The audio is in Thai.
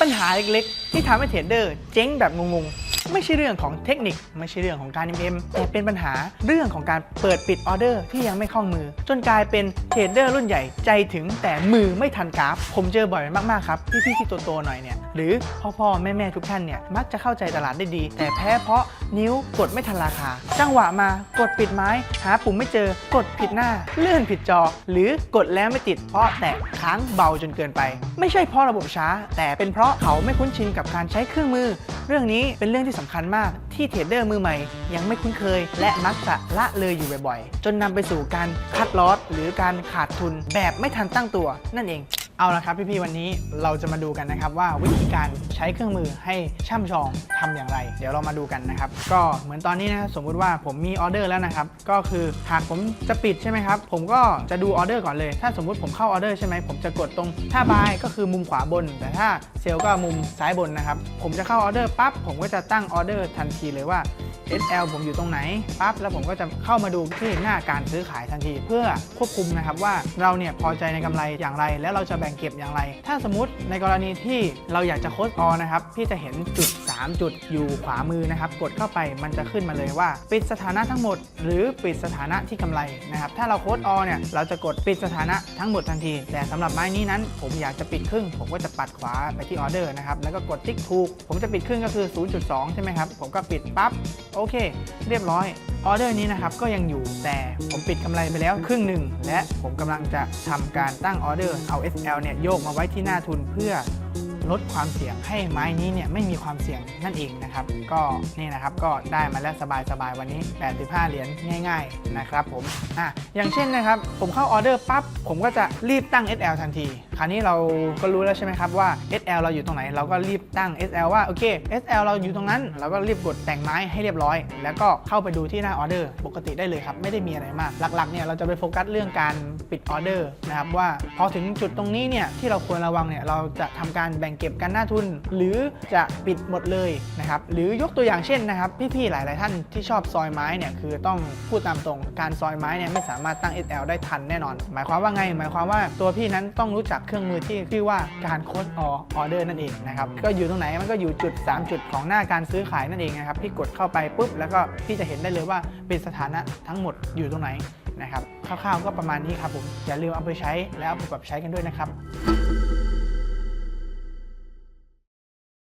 ปัญหาเล็กๆ ที่ทำให้เทรดเดอร์เจ๊งแบบงงๆ ไม่ใช่เรื่องของเทคนิค ไม่ใช่เรื่องของการ MM แต่เป็นปัญหาเรื่องของการเปิดปิดออเดอร์ที่ยังไม่คล่องมือ จนกลายเป็นเทรดเดอร์รุ่นใหญ่ใจถึงแต่มือไม่ทันกราฟ ผมเจอบ่อยมากๆครับพี่ๆที่โตๆหน่อยเนี่ย หรือพ่อๆแม่ๆทุกท่านเนี่ยมักจะเข้าใจตลาดได้ดี แต่แพ้เพราะนิ้วกดไม่ทันราคา จังหวะมากดปิดไม้ หาปุ่มไม่เจอกดผิดหน้า เลื่อนผิดจอ หรือกดแล้วไม่ติดเพราะแตะค้างเบาจนเกินไป ไม่ใช่เพราะระบบช้า แต่เป็นเพราะเขาไม่คุ้นชินกับการใช้เครื่องมือ เรื่องนี้เป็นเรื่องที่สำคัญมากที่เทรดเดอร์มือใหม่ ยังไม่คุ้นเคย และมักจะละเลยอยู่บ่อยๆ จนนำไปสู่การคัดลอสหรือการขาดทุนแบบไม่ทันตั้งตัวนั่นเอง เอาละครับพี่ๆวันนี้เราจะมาดูกันนะครับว่าวิธีการใช้เครื่องมือให้ช่ำชองทำอย่างไร เดี๋ยวเรามาดูกันนะครับ ก็เหมือนตอนนี้นะสมมุติว่าผมมีออเดอร์แล้วนะครับ ก็คือหากผมจะปิดใช่ไหมครับ ผมก็จะดูออเดอร์ก่อนเลย ถ้าสมมุติผมเข้าออเดอร์ใช่ไหมผมจะกดตรงถ้าบายก็คือมุมขวาบน แต่ถ้าเซลล์ก็มุมซ้ายบนนะครับ ผมจะเข้าออเดอร์ปั๊บผมก็จะตั้งออเดอร์ทันทีเลยว่า SL ผมอยู่ตรงไหนปั๊บแล้วผมก็จะเข้ามาดูที่หน้าการซื้อขายทันที เพื่อควบคุมนะครับว่าเราเนี่ยพอใจในกำไรอย่างไร แล้วเราจะแบ่งเก็บอย่างไร ถ้าสมมติในกรณีที่เราอยากจะโค้ดออนะครับพี่จะเห็นจุด 3 จุดอยู่ขวามือนะครับ กดเข้าไปมันจะขึ้นมาเลยว่า ปิดสถานะทั้งหมด หรือปิดสถานะที่กำไรนะครับ ถ้าเราโค้ดออเนี่ยเราจะกดปิดสถานะทั้งหมดทันที แต่สำหรับไม้นี้นั้น ผมอยากจะปิดครึ่ง ผมก็จะปัดขวาไปที่ออเดอร์นะครับ แล้วก็กดติ๊กถูก ผมจะปิดครึ่งก็คือ 0.2 ใช่ไหมครับ ผมก็ปิดปั๊บ โอเค เรียบร้อยออเดอร์นี้นะครับก็ยังอยู่แต่ผมปิดกำไรไปแล้วครึ่งหนึ่ง และผมกำลังจะทำการตั้งออเดอร์เอา SL เนี่ยโยกมาไว้ที่หน้าทุนเพื่อ ลดความเสี่ยงให้ไม้นี้เนี่ยไม่มีความเสี่ยงนั่นเองนะครับ ก็นี่นะครับก็ได้มาแล้วสบายๆวันนี้ 85 เหรียญง่าย ๆ นะครับผมอะอย่างเช่นนะครับ ผมเข้าออเดอร์ปั๊บผมก็จะรีบตั้ง SL ทันที คราวนี้เราก็รู้แล้วใช่ไหมครับว่า SL เราอยู่ตรงไหน เราก็รีบตั้ง SL ว่าโอเค SL เราอยู่ตรงนั้น เราก็รีบกดแต่งไม้ให้เรียบร้อย แล้วก็เข้าไปดูที่หน้าออเดอร์ปกติได้เลยครับ ไม่ได้มีอะไรมาก หลักๆเนี่ยเราจะไปโฟกัสเรื่องการปิดออเดอร์นะครับว่าพอถึงจุดตรงนี้เนี่ยที่เราควรระวังเนี่ยเราจะทำการแบ่งเก็บกันหน้าทุน หรือจะปิดหมดเลยนะครับหรือยกตัวอย่างเช่นนะครับพี่ๆหลาย ๆ ท่านที่ชอบซอยไม้เนี่ยคือต้องพูดตามตรงการซอยไม้เนี่ยไม่สามารถตั้ง SL ได้ทันแน่นอน หมายความว่าไง หมายความว่าตัวพี่นั้นต้องรู้จักเครื่องมือที่ชื่อว่าการโค้ดออเดอร์นั่นเองนะครับก็อยู่ตรงไหนมันก็อยู่จุด 3 จุดของหน้าการซื้อขายนั่นเองนะครับพี่กดเข้าไปปุ๊บแล้วก็พี่จะเห็นได้เลยว่าเป็นสถานะทั้งหมดอยู่ตรงไหนนะครับคร่าวๆก็ประมาณนี้ครับผมอย่าลืมเอาไปใช้แล้วเอาไปปรับใช้กันด้วยนะครับ